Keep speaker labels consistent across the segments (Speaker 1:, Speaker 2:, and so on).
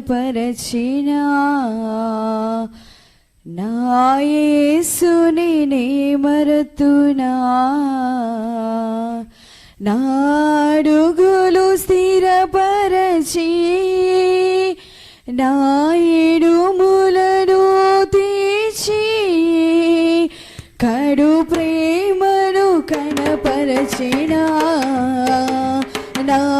Speaker 1: స్థిరపరచిన నాయసుని నే మరతునా. నాడుగులు స్థిరపరచి నాయుడు ములను తీచి కడు ప్రేమను కనపరచిన. నా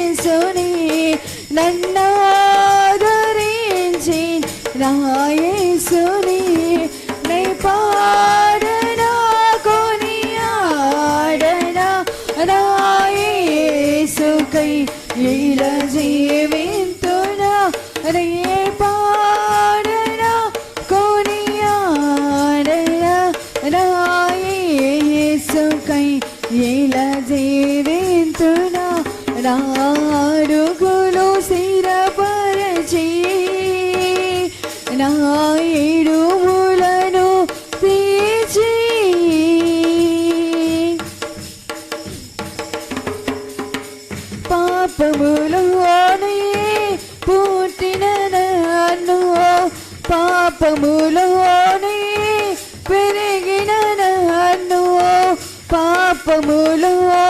Speaker 1: నాయసుని నన్ను ఆదరించిన పాపములోనే పుట్టిన నన్ను పాపములోనే పెరిగిన నన్ను పాపములోనే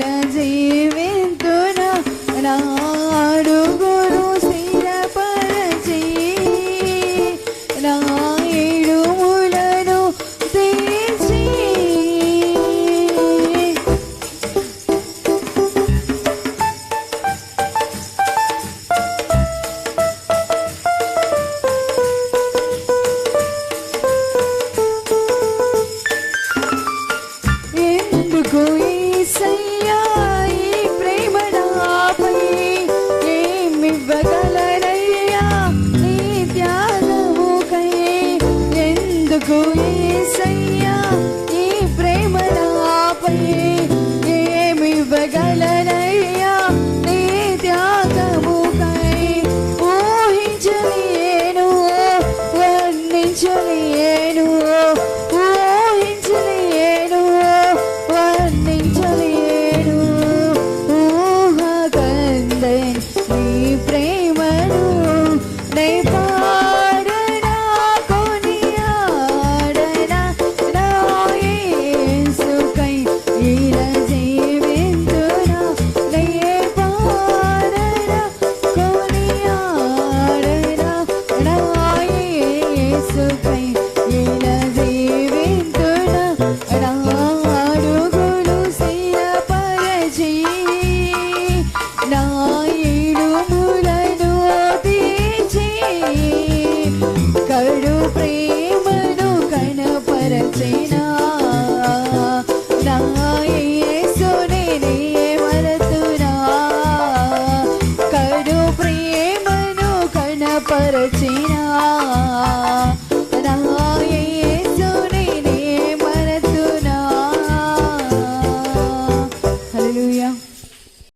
Speaker 1: cool. కడు